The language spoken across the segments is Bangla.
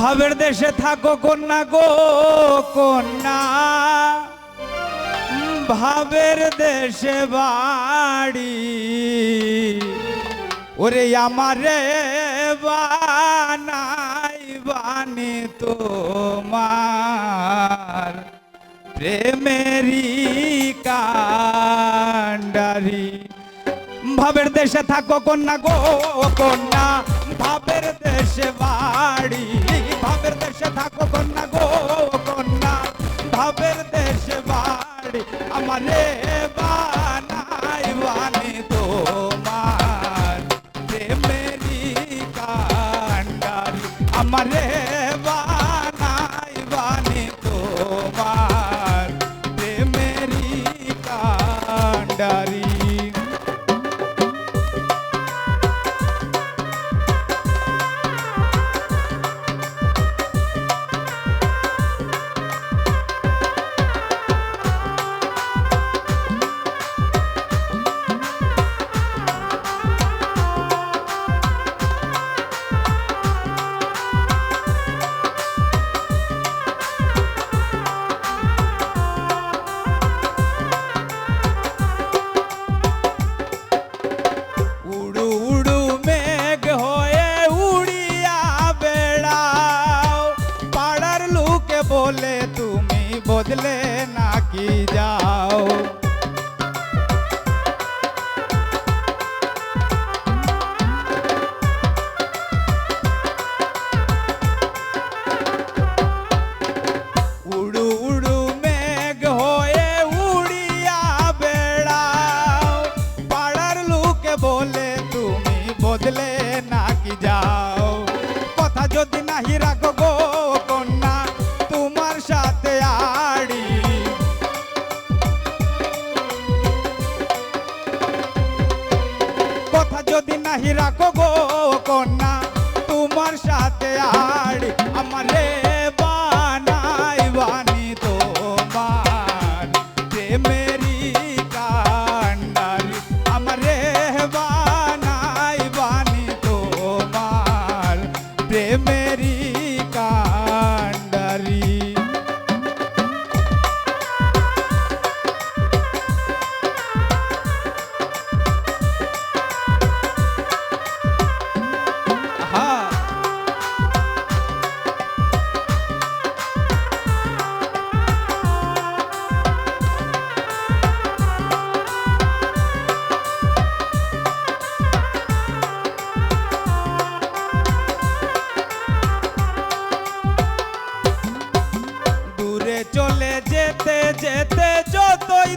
ভাবের দেশে থাকো কন্যা গো, কন্যা। ভাবের দেশে বাড়ি। ওরে আমারে বানাই বানি তোমার। প্রেমেরি কান্ডারি ভাবের দেশে থাকো কন্যা গো, কন্যা। ভাবের দেশে বাড়ি। থাকো কন্যা গো কন্যা। ভাবের দেশে বাড়ি আমারে বানাই বানি তোমার। প্রেমেরি কান্ডারি আমারে বলে তুমি বদলে নাকি যাও? বদলে নাকি যাও। কথা যদি নাহি রাখো নাহি রাখো গো কন্যা তোমার সাথে আড়ি আমারে বানাই বানি তোমার প্রেমেরি কান্ডারি আমারে বানাই বানি তোমার প্রেমেরি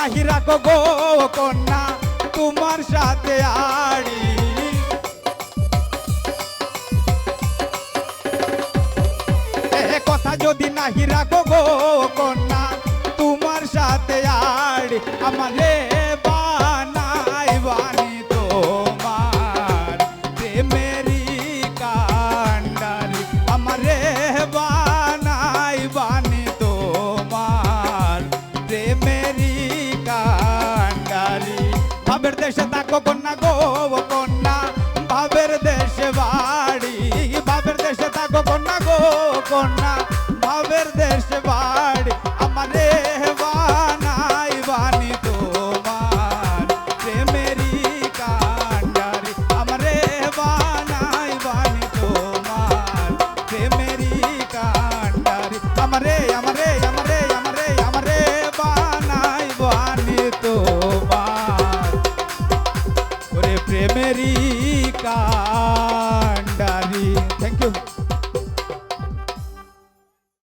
নাহি গো কন্যা, তোমার সাথে আড়ি। কথা যদি নাহি রাখো গো কন্যা, তোমার সাথে আড়ি। আমারে বানাই বানি তোমার প্রেমেরি বানাই কন্যা গো কন্যা।